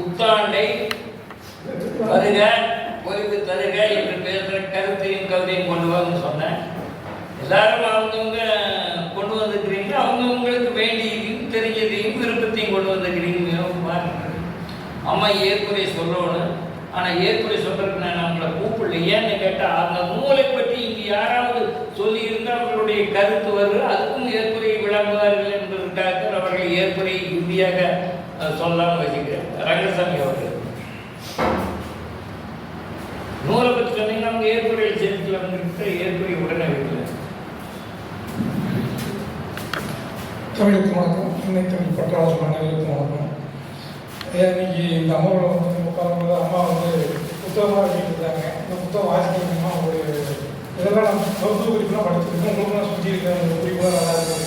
புத்தாண்டை வருக ஓய்வு தருக என்று பேசுகிற கருத்தையும் கவிதையும் கொண்டு வாங்கன்னு சொன்னேன். எல்லாரும் அவங்கவுங்க கொண்டு வந்துக்கிறீங்க அவங்கவுங்களுக்கு வேண்டியதையும் தெரிஞ்சதையும் விருப்பத்தையும் கொண்டு வந்துக்கிறீங்க பாருங்க. அம்மா ஏற்புரை சொல்லணும். ஆனால் ஏற்புரை சொல்றதுக்கு நான் அவங்கள கூப்பிடல. ஏன்னு கேட்டால் அந்த நூலை பற்றி இங்கே யாராவது சொல்லியிருந்தால் அவர்களுடைய கருத்து வருது. அதுக்கும் ஏற்புரை விளங்குவார்கள் என்பதற்காக அவர்கள் ஏற்புரை இறுதியாக சொல்லலாம்னு வச்சுக்கிறேன். ரங்கசாமி அவர்கள். நூலை பற்றி சொன்னீங்கன்னா அவங்க ஏற்புரையை சேர்த்துலாம்னு ஏற்புரை உடனே வைக்கல தமிழுக்கு வணக்கம் சென்னை தமிழ் பற்றாளர் அனைவருக்கும் வணக்கம். இன்னைக்கு இந்த அம்மாவோட வந்து உட்காரும்போது அம்மா வந்து புத்தகமாக எழுதியிருந்தாங்க இந்த புத்தகம் வாசிக்கணும்னா ஒரு இதெல்லாம் நான் மருத்துவ குறிப்பெல்லாம் படிச்சிருக்கேன். உங்களுக்கு நான் சொல்லியிருக்கேன். உங்களுக்கு குறிப்பாக நல்லா இருக்கும்.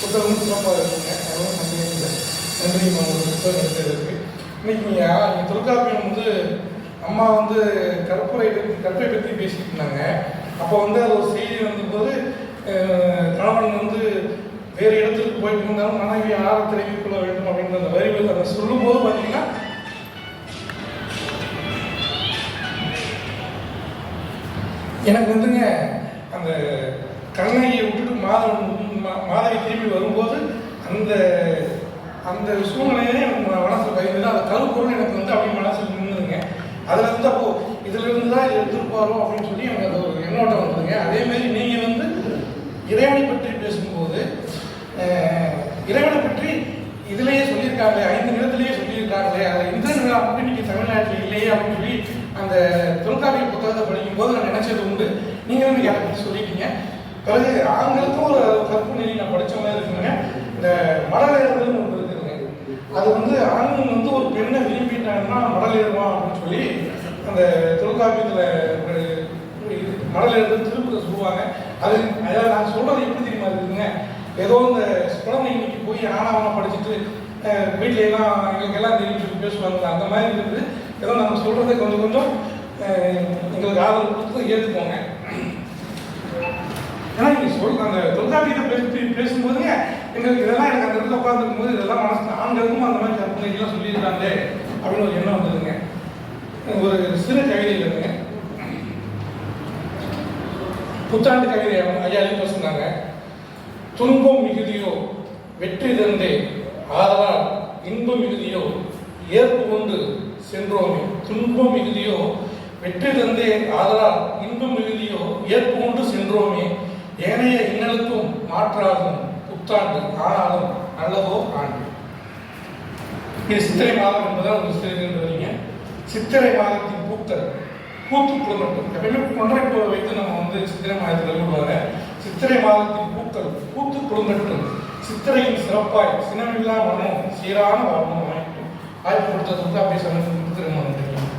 புத்தகம் சிறப்பாக இருக்குங்க. அதுவும் சந்தேகம் இல்லை. நன்றி புத்தகம் எடுத்ததுக்கு இன்னைக்கு நீங்கள் தொல்காப்பியம் வந்து அம்மா வந்து கற்பரை கற்பை பற்றி பேசிட்டு இருந்தாங்க. அப்போ வந்து அது ஒரு செய்தி வந்தபோது கணவன் வந்து வேறு இடத்துக்கு போயிட்டு இருந்தாலும் மனைவி ஆற தெரிவித்துக் கொள்ள வேண்டும் அப்படின்ற அந்த வரிகள் அதை சொல்லும்போது பார்த்தீங்கன்னா எனக்கு வந்துங்க அந்த கண்ணகியை விட்டுட்டு மாதவன் மா- மாதவி திரும்பி வரும்போது அந்த அந்த சூழ்நிலையே எனக்கு மனசில் பயந்து அந்த கருப்பொருள் எனக்கு வந்து அப்படியே மனசில் நின்றுதுங்க அதில் இருந்து அப்போ இதுல இருந்து தான் இது எடுத்திருப்பாரோ அப்படின்னு சொல்லி எனக்கு அது ஒரு எண்ணோட்டம் வந்ததுங்க. அதே மாதிரி நீங்கள் வந்து இறைவனை பற்றி பேசும்போது இறைவனை பற்றி இதுலயே சொல்லியிருக்காங்களே ஐந்து நிலத்திலேயே சொல்லியிருக்காங்களே அது இந்த நிலா மட்டும் இன்னைக்கு தமிழ்நாட்டில் இல்லையே அப்படின்னு சொல்லி அந்த தொல்காப்பிய புத்தகத்தை படிக்கும் போது நான் நினைச்சது உண்டு. நீங்க வந்து யாரை பற்றி சொல்லிட்டீங்க. பிறகு ஆங்கிலத்தும் ஒரு கற்பு நெறி நான் படிச்ச மாதிரி இருக்குங்க. இந்த மடலேறுதல்னு ஒன்று அது வந்து ஆண் வந்து ஒரு பெண்ணை விரும்பிட்டாங்கன்னா மடலேறுவான் அப்படின்னு சொல்லி அந்த தொல்காப்பியத்தில் மடலேறுதல் திருப்பத்தை சொல்லுவாங்க. அது அதாவது நான் சொல்றது எப்படி தெரியுமா இருக்குங்க? ஏதோ இந்த குழந்தை இன்னைக்கு போய் ஆனாவனா படிச்சுட்டு வீட்டில எல்லாம் எங்களுக்கு எல்லாம் தெரிஞ்சு பேசுவாங்க. அந்த மாதிரி இருக்குது ஏதோ நம்ம சொல்றதை கொஞ்சம் கொஞ்சம் எங்களுக்கு ஆதரவு கொடுத்து ஏற்றுக்கோங்க ஏன்னா நீங்க சொல் அந்த தொல்காப்பியத்தை பேசி பேசும்போதுங்க எங்களுக்கு இதெல்லாம் எனக்கு அந்த இடத்துல உட்காந்துருக்கும் போது இதெல்லாம் மனசு ஆண்களுக்கும் அந்த மாதிரி கற்பனைகள்லாம் சொல்லியிருக்காங்களே அப்படின்னு ஒரு எண்ணம் வந்ததுங்க. ஒரு சிறு கவிதை இல்லைங்க. புத்தாண்டு கவிதை ஐயா எழுதி சொன்னாங்க. துன்பம் மிகுதியோ வெற்றி தந்தே ஆதலால் இன்பம் மிகுதியோ ஏற்பு கொண்டு சென்றோமே. துன்பம் மிகுதியோ வெற்றி தந்தே ஆதலால் இன்பம் மிகுதியோ ஏற்பு கொண்டு சென்றோமே. ஏனைய இன்னலுக்கும் மாற்றாகும் புத்தாண்டு ஆனாலும் நல்லதோ ஆண்டு. இது சித்திரை மாதம் என்பதால் ஒரு சிறிதுன்றீங்க சித்திரை மாதத்தின் பூக்கள் பூத்து குளமட்டும் எப்பயுமே கொன்றை பூவை வைத்து நம்ம வந்து சித்திரை மாதத்தில் விடுவாங்க சித்திரை மாதத்தின் பூக்கள் பூத்து குளமட்டும் சித்திரையின் சிறப்பாய் சினமில்லா மனம் சீரான வாழ்வும் அமைக்கும். வாய்ப்பு கொடுத்ததுக்கு அப்படியே சொன்ன திருமணம் தெரியும்